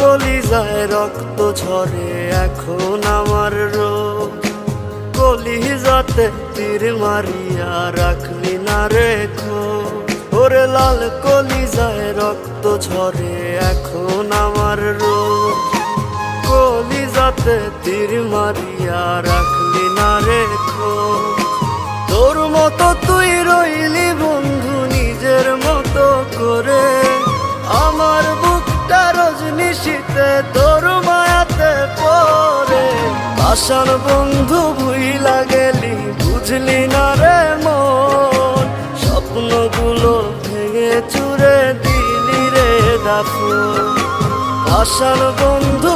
কলিজায় রক্ত ঝরে, এখন আমার রোগ। কলিজাতে তীর মারিয়া রাখলি না রেখো ওরে লাল কলি কলিজায় রক্ত ঝরে, এখন আমার রোগ। কলিজাতে তীর মারিয়া রাখলি না রেখো তোর মতো তুই রইলি বন্ধু, নিজের মতো করে। আসার বন্ধু ভুইলা গেলি, বুঝলি না রে মন। স্বপ্নগুলো ভেঙে চুরে দিলি রে দাফু আসার বন্ধু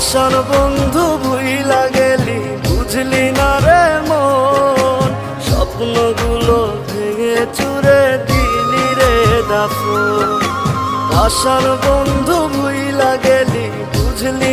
আসার বন্ধু ভুইলা গেলি, বুঝলি না রে মন। স্বপ্নগুলো ভেঙে চুরে দিলি রে দাফু আসার বন্ধু ভুইলা গেলি, বুঝলি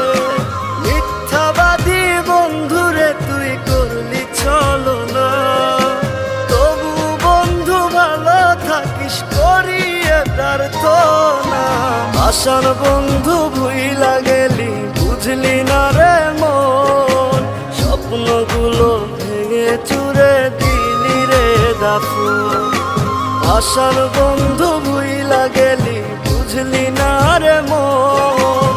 করিয়ে তার না আসার বন্ধু ভুইলা গেলি, বুঝলি না রে মন। স্বপ্নগুলো ভেঙে চুরে দিলি রে দাফু আসার বন্ধু ভুইলা গেলি, বুঝলি না রে মন।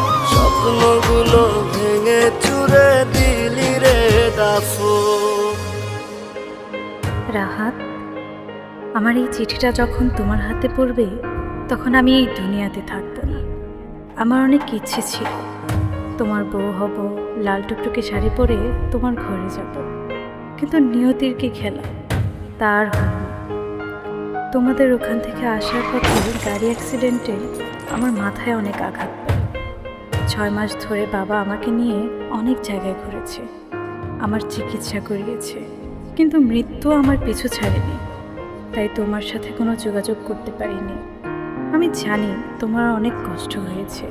আমার এই চিঠিটা যখন তোমার হাতে পড়বে, তখন আমি এই দুনিয়াতে থাকব না। আমার অনেক ইচ্ছে ছিল। তোমার বউ হব, লাল টুকটুকে শাড়ি পরে তোমার ঘরে যাব। কিন্তু নিয়তির কি খেলা? তার হলো। তোমাদের ওখান থেকে আসার পথে গাড়ি অ্যাক্সিডেন্টে আমার মাথায় অনেক আঘাত ছয় মাস ধরে বাবা আমাকে নিয়ে অনেক জায়গায় ঘুরেছে। আমার চিকিৎসা করিয়েছে। কিন্তু মৃত্যু আমার পিছু ছাড়েনি। তাই তোমার সাথে কোনো যোগাযোগ করতে পারিনি। আমি জানি তোমার অনেক কষ্ট হয়েছে।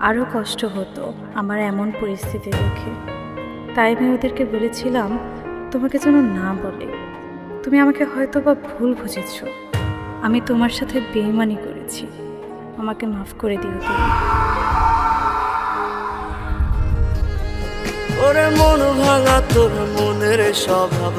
আরও কষ্ট হতো আমার এমন পরিস্থিতি দেখে। তাই আমি ওদেরকে বলেছিলাম, তোমাকে যেন না বলে। তুমি আমাকে হয়তো বা ভুল বুঝেছ। আমি তোমার সাথে বেইমানি করেছি। আমাকে মাফ করে দিও তুমি। ওরে মন ভাঙা তোর মনের স্বভাব